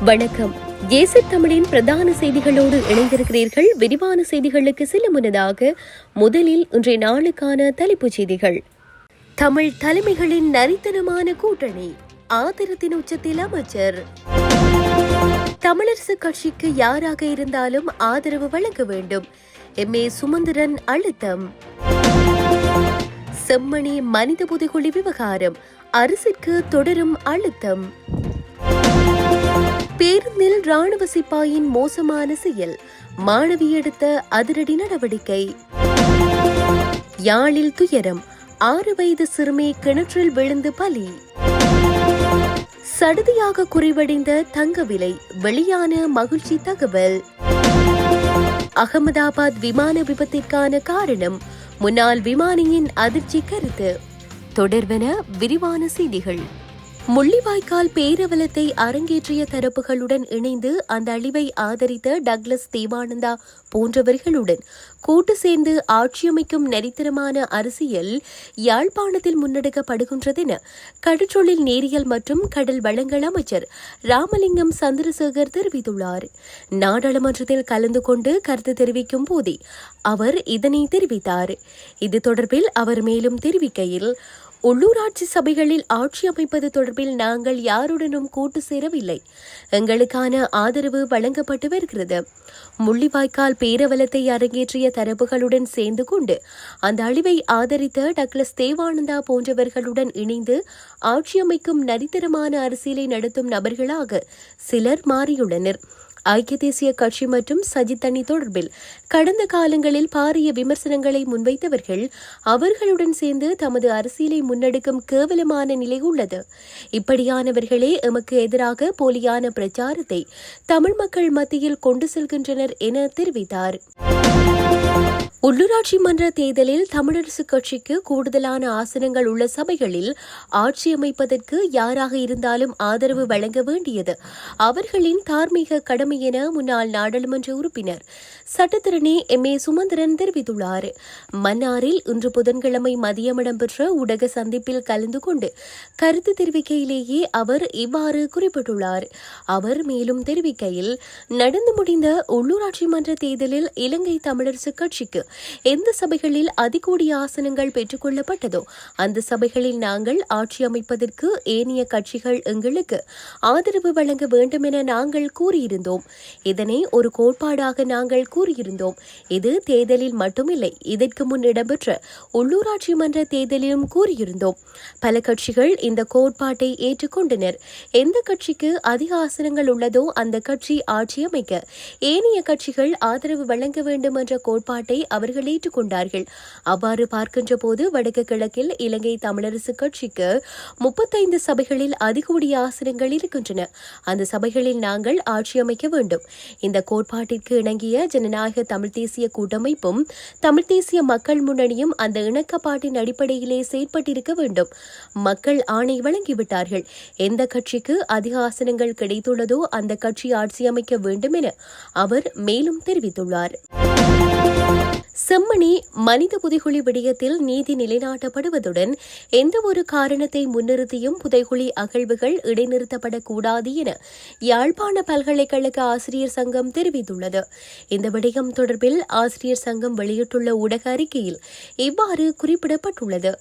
வணக்கம். ஏசி தமிழின் பிரதான செய்திகளோடு இணைந்திருக்கிறீர்கள். விரிவான செய்திகளுக்கு சில முன்னதாக முதலில் இன்றைய நாளுக்கான தலைப்புச் செய்திகள். தமிழ் தலைமைகளின் நரித்தனமான கூட்டணி ஆதரத்தின் உச்சத்தில் அமைச்சர். தமிழரசு கட்சிக்கு யாராக இருந்தாலும் ஆதரவு வழங்க வேண்டும். எம். ஏ. சுமந்திரன் அழுத்தம். செம்மணி மனித புதைகுழி விவகாரம் அரசிற்கு தொடரும் அழுத்தம். பேருந்தில் ராணுவ சிப்பாயின் மோசமான செயல். மாணவி எடுத்த அதிரடி நடவடிக்கை. யாழில் துயரம். ஆறு வயது சிறுமி கிணற்றில் விழுந்து பலி. சடுதியாக குறைவடைந்த தங்க விலை. வெளியான மகிழ்ச்சி தகவல். அகமதாபாத் விமான விபத்திற்கான காரணம். முன்னாள் விமானியின் அதிர்ச்சி கருத்து. தொடர்பென விரிவான செய்திகள். முள்ளிவாய்க்கால் பேரவலத்தை அரங்கேற்றிய தரப்புகளுடன் இணைந்து அந்த அழிவை ஆதரித்த டக்ளஸ் தேவானந்தா போன்றவர்களுடன் கூட்டு சேர்ந்து ஆட்சியமைக்கும் நரித்திரமான அரசியல் யாழ்ப்பாணத்தில் முன்னெடுக்கப்படுகின்றதென கடற்றொழில் நேரியல் மற்றும் கடல் வளங்கள் அமைச்சர் ராமலிங்கம் சந்திரசேகர் தெரிவித்துள்ளார். நாடாளுமன்றத்தில் கலந்து கொண்டு கருத்து தெரிவிக்கும் போதே அவர் இதனை தெரிவித்தார். இது தொடர்பில் அவர் மேலும் தெரிவிக்கையில் உள்ளூராட்சி சபைகளில் ஆட்சி அமைப்பது தொடர்பில் நாங்கள் யாருடனும் கூட்டு சேரவில்லை. எங்களுக்கான ஆதரவு வழங்கப்பட்டு வருகிறது. முள்ளிவாய்க்கால் பேரவலத்தை அரங்கேற்றிய தரப்புகளுடன் சேர்ந்து கொண்டு அந்த அழிவை ஆதரித்த டக்ளஸ் தேவானந்தா போன்றவர்களுடன் இணைந்து ஆட்சி அமைக்கும் நரித்தரமான அரசியலை நடத்தும் நபர்களாக சிலர் மாறியுள்ளனர். ஐக்கிய தேசிய கட்சி மற்றும் சஜித் தொடர்பில் கடந்த காலங்களில் பாரிய விமர்சனங்களை முன்வைத்தவர்கள் அவர்களுடன் சேர்ந்து தமது அரசியலை முன்னெடுக்கும் கேவலமான நிலை உள்ளது. இப்படியானவர்களே எமக்கு எதிராக போலியான பிரச்சாரத்தை தமிழ் மக்கள் மத்தியில் கொண்டு செல்கின்றனர் என தெரிவித்தார். உள்ளூராட்சி மன்ற தேர்தலில் தமிழரசு கட்சிக்கு கூடுதலான ஆசனங்கள் உள்ள சபைகளில் ஆட்சி அமைப்பதற்கு யாராக இருந்தாலும் ஆதரவு வழங்க வேண்டியது அவர்களின் தார்மீக கடமை என முன்னாள் நாடாளுமன்ற உறுப்பினர் சட்டத்திரணி எம் ஏ சுமந்திரன் தெரிவித்துள்ளார். மன்னாரில் இன்று புதன்கிழமை மதியம் இடம்பெற்ற ஊடக சந்திப்பில் கலந்து கொண்டு கருத்து தெரிவிக்கையிலேயே அவர் இவ்வாறு குறிப்பிட்டுள்ளார். அவர் மேலும் தெரிவிக்கையில் நடந்து முடிந்த உள்ளூராட்சி மன்ற தேர்தலில் இலங்கை தமிழரசு கட்சிக்கு எந்த சபைகளில் அதிகூடிய ஆசனங்கள் பெற்றுக்கொள்ளப்பட்டதோ அந்த சபைகளில் நாங்கள் ஆட்சி அமைப்பதற்கு ஏனைய கட்சிகள் எங்களுக்கு ஆதரவு வழங்க வேண்டும் என நாங்கள் கூறியிருந்தோம். இதனை ஒரு கோட்பாடாக நாங்கள் கூறியிருந்தோம். இது தேர்தலில் மட்டுமில்லை இதற்கு முன் இடம்பெற்ற உள்ளூராட்சி மன்ற தேர்தலிலும் கூறியிருந்தோம். பல கட்சிகள் இந்த கோட்பாட்டை ஏற்றுக்கொண்டனர். எந்த கட்சிக்கு அதிக ஆசனங்கள் உள்ளதோ அந்த கட்சி ஆட்சி அமைக்க ஏனைய கட்சிகள் ஆதரவு வழங்க வேண்டும் என்ற கோட்பாட்டை அவர்கள் ஏற்றுக்கொண்டார்கள். அவ்வாறு பார்க்கின்ற போது வடக்கு கிழக்கில் இலங்கை தமிழரசு கட்சிக்கு முப்பத்தைந்து சபைகளில் அதிகூடிய ஆசனங்கள் இருக்கின்றன. அந்த சபைகளில் நாங்கள் ஆட்சி அமைக்க வேண்டும். இந்த கோட்பாட்டிற்கு இணங்கிய ஜனநாயக தமிழ் தேசிய கூட்டமைப்பும் தமிழ் தேசிய மக்கள் முன்னணியும் அந்த இணக்கப்பாட்டின் அடிப்படையிலே செயற்பட்டிருக்க வேண்டும். மக்கள் ஆணை வழங்கிவிட்டார்கள். எந்த கட்சிக்கு அதிக ஆசனங்கள் கிடைத்துள்ளதோ அந்த கட்சி ஆட்சி அமைக்க வேண்டும் என அவர் மேலும் தெரிவித்துள்ளார். செம்மணி மனித புதைகுழி விடயத்தில் நீதி நிலைநாட்டப்படுவதுடன் எந்தவொரு காரணத்தை முன்னிறுத்தியும் புதைகுழி அகழ்வுகள் இடைநிறுத்தப்படக்கூடாது என யாழ்ப்பாண பல்கலைக்கழக ஆசிரியர் சங்கம் தெரிவித்துள்ளது. இந்த விடயம் தொடர்பில் ஆசிரியர் சங்கம் வெளியிட்டுள்ள ஊடக அறிக்கையில் இவ்வாறு குறிப்பிடப்பட்டுள்ளது.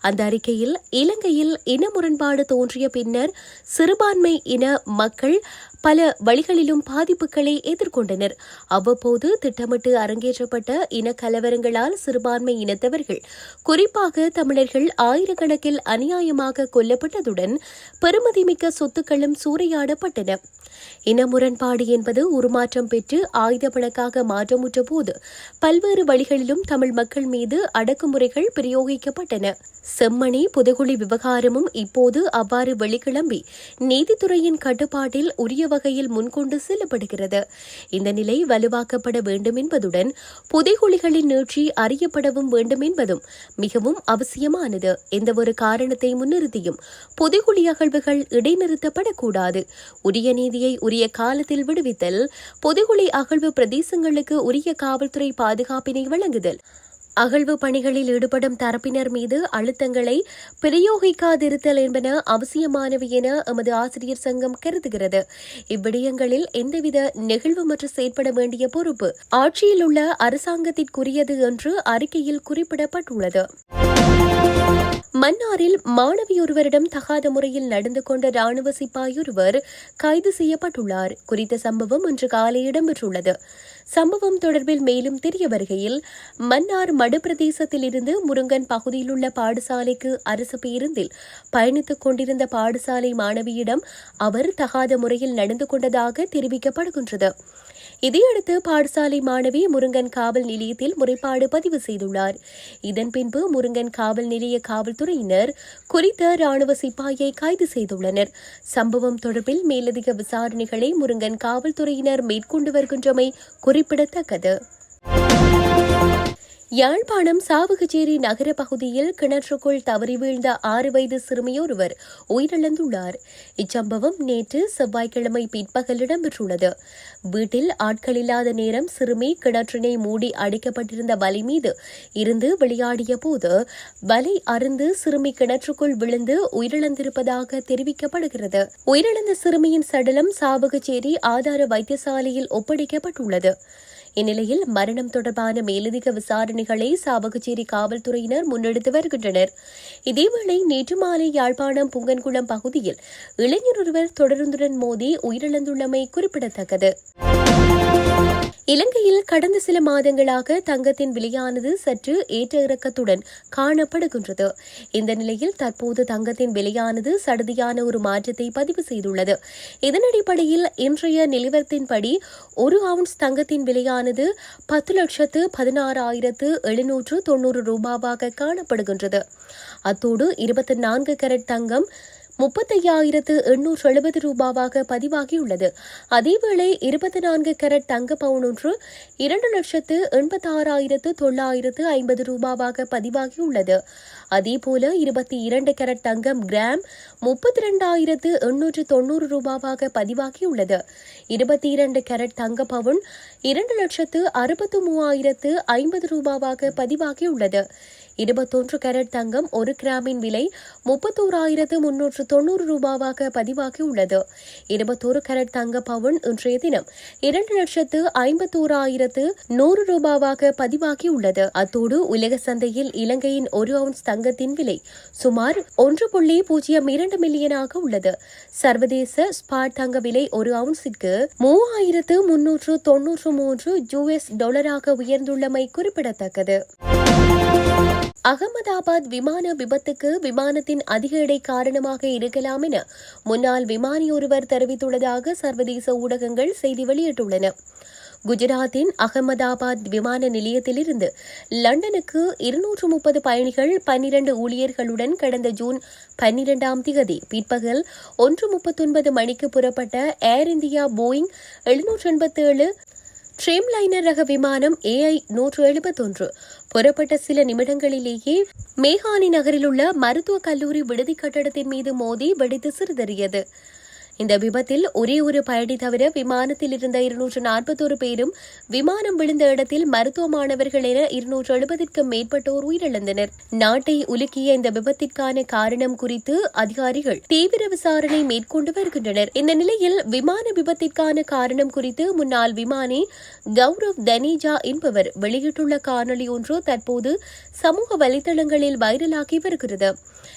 அந்த அறிக்கையில் இலங்கையில் இன முரண்பாடு தோன்றிய பின்னர் சிறுபான்மை இன மக்கள் பல வழிகளிலும் பாதிப்புகளை எதிர்கொண்டனர். அவ்வப்போது திட்டமிட்டு அரங்கேற்றப்பட்ட இன கலவரங்களால் சிறுபான்மை இனத்தவர்கள் குறிப்பாக தமிழர்கள் ஆயிரக்கணக்கில் அநியாயமாக கொல்லப்பட்டதுடன் பெருமதிமிக்க சொத்துக்களும் சூறையாடப்பட்டன. இன முரண்பாடு என்பது உருமாற்றம் பெற்று ஆயுத பணக்காக மாற்றமுற்ற போது பல்வேறு வழிகளிலும் தமிழ் மக்கள் மீது அடக்குமுறைகள் பிரயோகிக்கப்பட்டன. செம்மணி புதகுழி விவகாரமும் இப்போது அவ்வாறு வெளிக்கிளம்பி நீதித்துறையின் கட்டுப்பாட்டில் உரிய வகையில் முன்கொண்டு செல்லப்படுகிறது. இந்த நிலை வலுவாக்கப்பட வேண்டும் என்பதுடன் புதைகுழிகள் புதைகுழிகளின் நீட்சி அறியப்படவும் வேண்டும் என்பதும் மிகவும் அவசியமானது. எந்தவொரு காரணத்தை முன்னிறுத்தியும் புதைகுழி அகழ்வுகள் இடைநிறுத்தப்படக்கூடாது. உரிய நீதியை உரிய காலத்தில் விடுவித்தல் புதைகுழி அகழ்வு பிரதேசங்களுக்கு உரிய காவல்துறை பாதுகாப்பினை வழங்குதல். அகழ்வு பணிகளில் ஈடுபடும் தரப்பினர் மீது அழுத்தங்களை பிரயோகிக்காதிருத்தல் என்பன அவசியமானவை என எமது ஆசிரியர் சங்கம் கருதுகிறது. இவ்விடயங்களில் எந்தவித நெகிழ்வுமற்று செயற்பட வேண்டிய பொறுப்பு ஆட்சியில் உள்ள அரசாங்கத்திற்குரியது என்று அறிக்கையில் குறிப்பிடப்பட்டுள்ளது. மன்னாரில் மாணவியொருவரிடம் தகாத முறையில் நடந்து கொண்ட ராணுவ சிப்பாயொருவர் கைது செய்யப்பட்டுள்ளார். குறித்த சம்பவம் இன்று காலை இடம்பெற்றுள்ளது. சம்பவம் தொடர்பில் மேலும் தெரிய வருகையில் மன்னார் மடு முருங்கன் பகுதியில் உள்ள பாடசாலைக்கு அரசு பேருந்தில் பயணித்துக் கொண்டிருந்த பாடசாலை மாணவியிடம் அவர் தகாத முறையில் நடந்து கொண்டதாக தெரிவிக்கப்படுகின்றது. இதையடுத்து பாடசாலை மாணவி முருங்கன் காவல் நிலையத்தில் முறைப்பாடு பதிவு செய்துள்ளார். இதன் பின்பு முருங்கன் காவல் நிலைய காவல்துறையினர் குறித்த ராணுவ சிப்பாயை கைது செய்துள்ளனர். சம்பவம் தொடர்பில் மேலதிக விசாரணைகளை முருங்கன் காவல்துறையினர் மேற்கொண்டு வருகின்றமை குறிப்பிடத்தக்கது. யாழ்ப்பாணம் சாவகச்சேரி நகர பகுதியில் கிணற்றுக்குள் தவறி வீழ்ந்த ஆறு வயது சிறுமியொருவர் உயிரிழந்துள்ளார். இச்சம்பவம் நேற்று செவ்வாய்க்கிழமை பிற்பகல் இடம்பெற்றுள்ளது வீட்டில் ஆட்கள் இல்லாத நேரம் சிறுமி கிணற்றினை மூடி அடைக்கப்பட்டிருந்த வலை மீது இருந்து விளையாடிய போது வலை அருந்து சிறுமி கிணற்றுக்குள் விழுந்து உயிரிழந்திருப்பதாக தெரிவிக்கப்படுகிறது. உயிரிழந்த சிறுமியின் சடலம் சாவகச்சேரி ஆதார வைத்தியசாலையில் ஒப்படைக்கப்பட்டுள்ளது. இந்நிலையில் மரணம் தொடர்பான மேலதிக விசாரணைகளை சாவகச்சேரி காவல்துறையினர் முன்னெடுத்து வருகின்றனர். இதேவேளை நேற்று மாலை யாழ்ப்பாணம் புங்கன்குளம் பகுதியில் இளைஞர் ஒருவர் தொடருந்துடன் மோதி உயிரிழந்துள்ளமை குறிப்பிடத்தக்கது. இலங்கையில் கடந்த சில மாதங்களாக தங்கத்தின் விலையானது சற்று ஏற்ற இறக்கத்துடன் காணப்படுகின்றது. இந்த நிலையில் தற்போது தங்கத்தின் விலையானது சடுதியான ஒரு மாற்றத்தை பதிவு செய்துள்ளது. இதன் அடிப்படையில் இன்றைய நிலவரத்தின்படி ஒரு அவுன்ஸ் தங்கத்தின் விலையானது பத்து லட்சத்து பதினாறாயிரத்து எழுநூற்று தொன்னூறு ரூபாவாக காணப்படுகின்றது. அத்தோடு இருபத்தி நான்கு கரட் தங்கம் முப்பத்தையாயிரத்து எண்ணூற்று எழுபது ரூபாவாக பதிவாகியுள்ளது. அதேவேளை இருபத்தி நான்கு கேரட் தங்க பவுன் ஒன்று இரண்டு லட்சத்து எண்பத்தாறாயிரத்து தொள்ளாயிரத்து ஐம்பது ரூபாவாக பதிவாகியுள்ளது. அதேபோல இருபத்தி இரண்டு கேரட் தங்கம் கிராம் முப்பத்தி இரண்டாயிரத்து எண்ணூற்று தொன்னூறு ரூபாவாக பதிவாகியுள்ளது. இருபத்தி இரண்டு கேரட் தங்க பவுன் இரண்டு லட்சத்து அறுபத்து மூவாயிரத்து ஐம்பது ரூபாவாக பதிவாகியுள்ளது. இருபத்தொன்று கேரட் தங்கம் ஒரு கிராமின் விலை முப்பத்தோராயிரத்து முன்னூற்று தொன்னூறு ரூபாவாக பதிவாகியுள்ளது. இருபத்தோரு கேரட் தங்க பவுன் இன்றைய தினம் இரண்டு லட்சத்து ஐம்பத்தோராயிரத்து நூறு ரூபாவாக பதிவாகியுள்ளது. அத்தோடு உலக சந்தையில் இலங்கையின் ஒரு அவுன்ஸ் தங்கத்தின் விலை சுமார் ஒன்று புள்ளி பூஜ்ஜியம் இரண்டு மில்லியனாக உள்ளது. சர்வதேச ஸ்பாட் தங்க விலை ஒரு அவுன்ஸிற்கு மூவாயிரத்து முன்னூற்று தொன்னூற்று மூன்று யூஎஸ் டாலராக உயர்ந்துள்ளமை குறிப்பிடத்தக்கது. அகமதாபாத் விமான விபத்துக்கு விமானத்தின் அதிக எடை காரணமாக இருக்கலாம் என முன்னாள் விமானி ஒருவர் தெரிவித்துள்ளதாக சர்வதேச ஊடகங்கள் செய்தி வெளியிட்டுள்ளன. குஜராத்தின் அகமதாபாத் விமான நிலையத்திலிருந்து லண்டனுக்கு இருநூற்று முப்பது பயணிகள் பன்னிரண்டு ஊழியர்களுடன் கடந்த ஜூன் பன்னிரண்டாம் திகதி பிற்பகல் ஒன்று முப்பத்தொன்பது மணிக்கு புறப்பட்ட ஏர் இந்தியா போயிங் எழுநூற்று எண்பத்தேழு ஸ்ட்ரீம்லைனர் ரக விமானம் ஏஐ நூற்று எழுபத்தொன்று. புறப்பட்ட சில நிமிடங்களிலேயே மேகானி நகரில் உள்ள மருத்துவக் கல்லூரி விடுதி கட்டடத்தின் மீது மோதி வெடித்து சிறிதறியது. இந்த விபத்தில் ஒரே ஒரு பயணி தவிர விமானத்தில் இருந்த இருநூற்று நாற்பத்தோரு பேரும் விமானம் விழுந்த இடத்தில் மருத்துவ மாணவர்கள் என இருநூற்று எழுபதிற்கும் மேற்பட்டோர் உயிரிழந்தனர். நாட்டை உலுக்கிய இந்த விபத்திற்கான காரணம் குறித்து அதிகாரிகள் தீவிர விசாரணை மேற்கொண்டு வருகின்றனர். இந்த நிலையில் விமான விபத்திற்கான காரணம் குறித்து முன்னாள் விமானி கௌரவ் தனேஜா என்பவர் வெளியிட்டுள்ள காணொலி ஒன்று தற்போது சமூக வலைதளங்களில் வைரலாகி வருகிறது.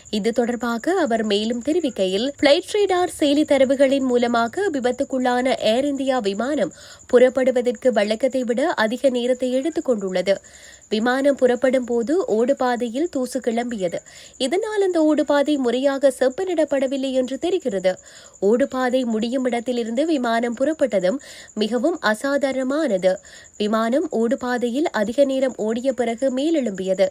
இது தொடர்பாக அவர் மேலும் தெரிவிக்கையில் பிளைட் ரேடார் செயலி தரவுகளின் மூலமாக விபத்துக்குள்ளான ஏர் இந்தியா விமானம் புறப்படுவதற்கு வழக்கத்தை விட அதிக நேரத்தை எடுத்துக் கொண்டுள்ளது. விமானம் புறப்படும் போது ஓடுபாதையில் தூசு கிளம்பியது. இதனால் அந்த ஓடுபாதை முறையாக செப்பனிடப்படவில்லை என்று தெரிகிறது. ஓடுபாதை முடியும் இடத்திலிருந்து விமானம் புறப்பட்டதும் மிகவும் அசாதாரணமானது. விமானம் ஓடுபாதையில் அதிக நேரம் ஓடிய பிறகு மேலெழும்பியது.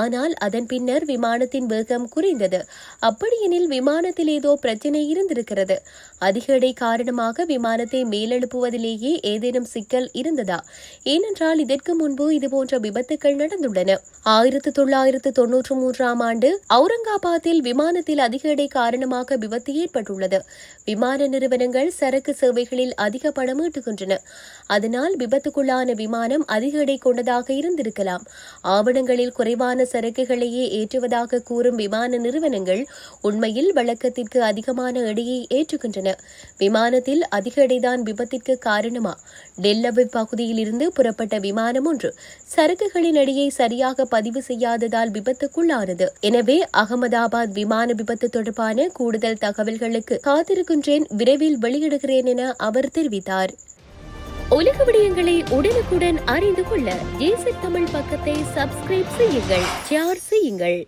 ஆனால் அதன் பின்னர் விமானத்தின் வேகம் குறைந்தது. அப்படியெனில் விமானத்தில் ஏதோ பிரச்சினை இருந்திருக்கிறது. அதிக எடை காரணமாக விமானத்தை மேலெழுப்புவதிலேயே ஏதேனும் சிக்கல் இருந்ததா? ஏனென்றால் இதற்கு முன்பு இதுபோன்ற விபத்து விபத்துக்கள் நடந்துள்ளன. ஆயிரத்து தொள்ளாயிரத்து தொன்னூற்று மூன்றாம் ஆண்டு அவுரங்காபாத்தில் விமானத்தில் அதிக எடை காரணமாக விபத்து ஏற்பட்டுள்ளது. விமான நிறுவனங்கள் சரக்கு சேவைகளில் அதிக பணம் ஈட்டுகின்றன. அதனால் விபத்துக்குள்ளான விமானம் அதிக எடை கொண்டதாக இருந்திருக்கலாம். ஆவணங்களில் குறைவான சரக்குகளையே ஏற்றுவதாக கூறும் விமான நிறுவனங்கள் உண்மையில் வழக்கத்திற்கு அதிகமான எடையை ஏற்றுகின்றன. விமானத்தில் அதிக எடைதான் விபத்திற்கு காரணமா? டெல்லவி பகுதியில் இருந்து புறப்பட்ட விமானம் ஒன்று. சரக்குகளின் நடிகை சரியாக பதிவு செய்யாததால் விபத்துக்குள்ளானது. எனவே அகமதாபாத் விமான விபத்து தொடர்பான கூடுதல் தகவல்களுக்கு காத்திருக்கின்றேன். விரைவில் வெளியிடுகிறேன் என அவர் தெரிவித்தார். உலக விடயங்களை உடனுக்குடன் அறிந்து கொள்ள தமிழ் பக்கத்தை சப்ஸ்கிரைப் செய்யுங்கள். ஷேர் செய்யுங்கள்.